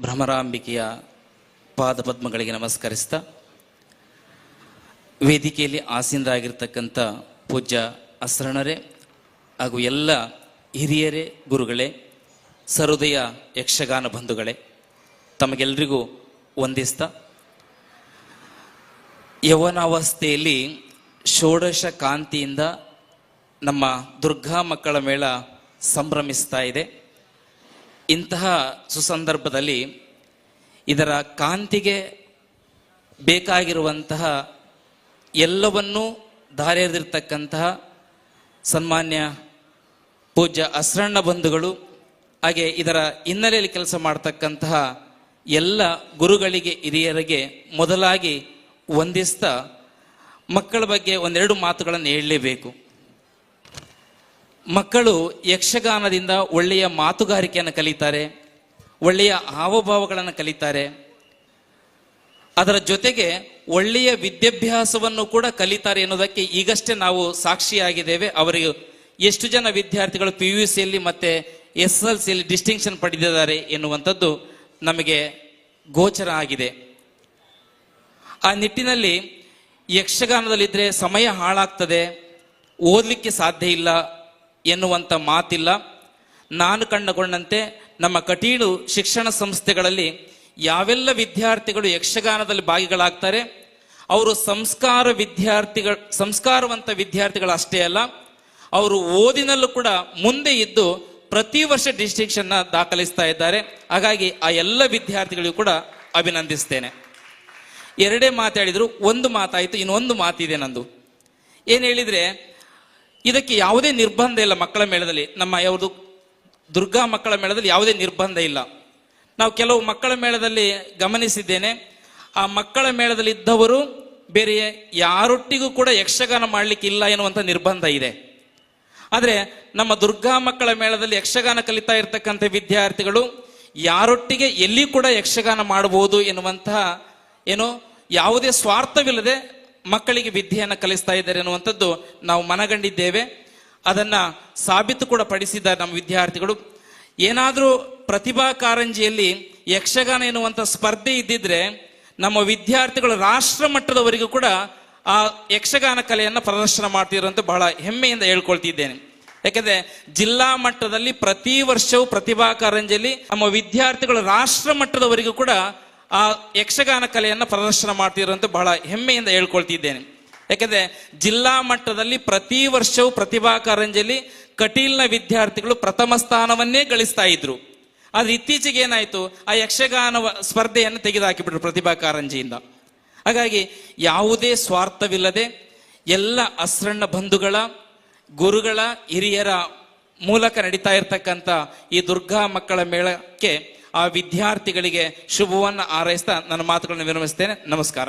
ಭ್ರಮರಾಂಬಿಕೆಯ ಪಾದಪದ್ಮಗಳಿಗೆ ನಮಸ್ಕರಿಸ್ತಾ, ವೇದಿಕೆಯಲ್ಲಿ ಆಸೀನರಾಗಿರ್ತಕ್ಕಂಥ ಪೂಜ್ಯ ಅಸರಣರೇ ಹಾಗೂ ಎಲ್ಲ ಹಿರಿಯರೇ, ಗುರುಗಳೇ, ಸಹೃದಯ ಯಕ್ಷಗಾನ ಬಂಧುಗಳೇ ತಮಗೆಲ್ಲರಿಗೂ ವಂದಿಸ್ತಾ, ಯವನಾವಸ್ಥೆಯಲ್ಲಿ ಷೋಡಶ ಕಾಂತಿಯಿಂದ ನಮ್ಮ ದುರ್ಗಾ ಮಕ್ಕಳ ಮೇಳ ಸಂಭ್ರಮಿಸ್ತಾ ಇದೆ. ಇಂತಹ ಸುಸಂದರ್ಭದಲ್ಲಿ ಇದರ ಕಾಂತಿಗೆ ಬೇಕಾಗಿರುವಂತಹ ಎಲ್ಲವನ್ನೂ ಧಾರೆದಿರ್ತಕ್ಕಂತಹ ಸನ್ಮಾನ್ಯ ಪೂಜ್ಯ ಅಸ್ರಣ್ಣ ಬಂಧುಗಳು, ಹಾಗೆ ಇದರ ಹಿನ್ನೆಲೆಯಲ್ಲಿ ಕೆಲಸ ಮಾಡ್ತಕ್ಕಂತಹ ಎಲ್ಲ ಗುರುಗಳಿಗೆ, ಹಿರಿಯರಿಗೆ ಮೊದಲಾಗಿ ವಂದಿಸ್ತಾ ಮಕ್ಕಳ ಬಗ್ಗೆ ಒಂದೆರಡು ಮಾತುಗಳನ್ನು ಹೇಳಲೇಬೇಕು. ಮಕ್ಕಳು ಯಕ್ಷಗಾನದಿಂದ ಒಳ್ಳೆಯ ಮಾತುಗಾರಿಕೆಯನ್ನು ಕಲಿತಾರೆ, ಒಳ್ಳೆಯ ಹಾವಭಾವಗಳನ್ನು ಕಲಿತಾರೆ. ಅದರ ಜೊತೆಗೆ ಒಳ್ಳೆಯ ವಿದ್ಯಾಭ್ಯಾಸವನ್ನು ಕೂಡ ಕಲಿತಾರೆ ಎನ್ನುವುದಕ್ಕೆ ಈಗಷ್ಟೇ ನಾವು ಸಾಕ್ಷಿಯಾಗಿದ್ದೇವೆ. ಅವರಿಗೆ ಎಷ್ಟು ಜನ ವಿದ್ಯಾರ್ಥಿಗಳು ಪಿ ಯು ಸಿಯಲ್ಲಿ ಮತ್ತೆ ಎಸ್ ಎಲ್ ಸಿಯಲ್ಲಿ ಡಿಸ್ಟಿಂಕ್ಷನ್ ಪಡೆದಿದ್ದಾರೆ ಎನ್ನುವಂಥದ್ದು ನಮಗೆ ಗೋಚರ ಆಗಿದೆ. ಆ ನಿಟ್ಟಿನಲ್ಲಿ ಯಕ್ಷಗಾನದಲ್ಲಿದ್ದರೆ ಸಮಯ ಹಾಳಾಗ್ತದೆ, ಓದಲಿಕ್ಕೆ ಸಾಧ್ಯ ಇಲ್ಲ ಎನ್ನುವಂಥ ಮಾತಿಲ್ಲ. ನಾನು ಕಂಡುಕೊಂಡಂತೆ ನಮ್ಮ ಕಟೀಲು ಶಿಕ್ಷಣ ಸಂಸ್ಥೆಗಳಲ್ಲಿ ಯಾವೆಲ್ಲ ವಿದ್ಯಾರ್ಥಿಗಳು ಯಕ್ಷಗಾನದಲ್ಲಿ ಭಾಗಿಗಳಾಗ್ತಾರೆ, ಅವರು ಸಂಸ್ಕಾರ ವಿದ್ಯಾರ್ಥಿಗಳ, ಸಂಸ್ಕಾರವಂತ ವಿದ್ಯಾರ್ಥಿಗಳು ಅಷ್ಟೇ ಅಲ್ಲ, ಅವರು ಓದಿನಲ್ಲೂ ಕೂಡ ಮುಂದೆ ಇದ್ದು ಪ್ರತಿ ವರ್ಷ ಡಿಸ್ಟಿಂಕ್ಷನ್ನ ದಾಖಲಿಸ್ತಾ ಇದ್ದಾರೆ. ಹಾಗಾಗಿ ಆ ಎಲ್ಲ ವಿದ್ಯಾರ್ಥಿಗಳಿಗೂ ಕೂಡ ಅಭಿನಂದಿಸ್ತೇನೆ. ಎರಡೇ ಮಾತಾಡಿದ್ರು, ಒಂದು ಮಾತಾಯಿತು, ಇನ್ನೊಂದು ಮಾತಿದೆ ನಂದು. ಏನು ಹೇಳಿದ್ರೆ ಇದಕ್ಕೆ ಯಾವುದೇ ನಿರ್ಬಂಧ ಇಲ್ಲ ಮಕ್ಕಳ ಮೇಳದಲ್ಲಿ. ನಮ್ಮ ಯಾವುದು ದುರ್ಗಾ ಮಕ್ಕಳ ಮೇಳದಲ್ಲಿ ಯಾವುದೇ ನಿರ್ಬಂಧ ಇಲ್ಲ. ನಾವು ಕೆಲವು ಮಕ್ಕಳ ಮೇಳದಲ್ಲಿ ಗಮನಿಸಿದ್ದೇನೆ. ಆ ಮಕ್ಕಳ ಮೇಳದಲ್ಲಿ ಇದ್ದವರು ಬೇರೆ ಯಾರೊಟ್ಟಿಗೂ ಕೂಡ ಯಕ್ಷಗಾನ ಮಾಡಲಿಕ್ಕೆ ಇಲ್ಲ ಎನ್ನುವಂಥ ನಿರ್ಬಂಧ ಇದೆ. ಆದರೆ ನಮ್ಮ ದುರ್ಗಾ ಮಕ್ಕಳ ಮೇಳದಲ್ಲಿ ಯಕ್ಷಗಾನ ಕಲಿತಾ ಇರ್ತಕ್ಕಂಥ ವಿದ್ಯಾರ್ಥಿಗಳು ಯಾರೊಟ್ಟಿಗೆ ಎಲ್ಲಿ ಕೂಡ ಯಕ್ಷಗಾನ ಮಾಡಬಹುದು ಎನ್ನುವಂತಹ ಏನು ಯಾವುದೇ ಸ್ವಾರ್ಥವಿಲ್ಲದೆ ಮಕ್ಕಳಿಗೆ ವಿದ್ಯೆಯನ್ನು ಕಲಿಸ್ತಾ ಇದ್ದಾರೆ ಅನ್ನುವಂಥದ್ದು ನಾವು ಮನಗಂಡಿದ್ದೇವೆ. ಅದನ್ನ ಸಾಬೀತು ಕೂಡ ಪಡಿಸಿದ ನಮ್ಮ ವಿದ್ಯಾರ್ಥಿಗಳು. ಏನಾದರೂ ಪ್ರತಿಭಾ ಕಾರಂಜಿಯಲ್ಲಿ ಯಕ್ಷಗಾನ ಎನ್ನುವಂಥ ಸ್ಪರ್ಧೆ ಇದ್ದಿದ್ರೆ ನಮ್ಮ ವಿದ್ಯಾರ್ಥಿಗಳು ರಾಷ್ಟ್ರ ಮಟ್ಟದವರೆಗೂ ಕೂಡ ಆ ಯಕ್ಷಗಾನ ಕಲೆಯನ್ನು ಪ್ರದರ್ಶನ ಮಾಡ್ತಿರುವಂತ ಬಹಳ ಹೆಮ್ಮೆಯಿಂದ ಹೇಳ್ಕೊಳ್ತಿದ್ದೇನೆ. ಯಾಕಂದ್ರೆ ಜಿಲ್ಲಾ ಮಟ್ಟದಲ್ಲಿ ಪ್ರತಿ ವರ್ಷವೂ ಪ್ರತಿಭಾ ಕಾರಂಜಿಯಲ್ಲಿ ನಮ್ಮ ವಿದ್ಯಾರ್ಥಿಗಳು ರಾಷ್ಟ್ರ ಮಟ್ಟದವರೆಗೂ ಕೂಡ ಆ ಯಕ್ಷಗಾನ ಕಲೆಯನ್ನು ಪ್ರದರ್ಶನ ಮಾಡ್ತಿರುವಂತೆ ಬಹಳ ಹೆಮ್ಮೆಯಿಂದ ಹೇಳ್ಕೊಳ್ತಿದ್ದೇನೆ. ಯಾಕೆಂದ್ರೆ ಜಿಲ್ಲಾ ಮಟ್ಟದಲ್ಲಿ ಪ್ರತಿ ವರ್ಷವೂ ಪ್ರತಿಭಾ ಕಾರಂಜಲಿ ಕಟೀಲ್ನ ವಿದ್ಯಾರ್ಥಿಗಳು ಪ್ರಥಮ ಸ್ಥಾನವನ್ನೇ ಗಳಿಸ್ತಾ ಇದ್ರು. ಆದ್ರೆ ಇತ್ತೀಚೆಗೆ ಏನಾಯ್ತು? ಆ ಯಕ್ಷಗಾನ ಸ್ಪರ್ಧೆಯನ್ನು ತೆಗೆದುಹಾಕಿಬಿಟ್ರು ಪ್ರತಿಭಾ ಕಾರಂಜಿಯಿಂದ. ಹಾಗಾಗಿ ಯಾವುದೇ ಸ್ವಾರ್ಥವಿಲ್ಲದೆ ಎಲ್ಲ ಅಸ್ರಣ್ಣ ಬಂಧುಗಳ, ಗುರುಗಳ, ಹಿರಿಯರ ಮೂಲಕ ನಡೀತಾ ಇರತಕ್ಕಂಥ ಈ ದುರ್ಗಾ ಮಕ್ಕಳ ಮೇಳಕ್ಕೆ ಆ ವಿದ್ಯಾರ್ಥಿಗಳಿಗೆ ಶುಭವನ್ನು ಹಾರೈಸ್ತಾ ನನ್ನ ಮಾತುಗಳನ್ನು ವಿರಮಿಸ್ತೇನೆ. ನಮಸ್ಕಾರ.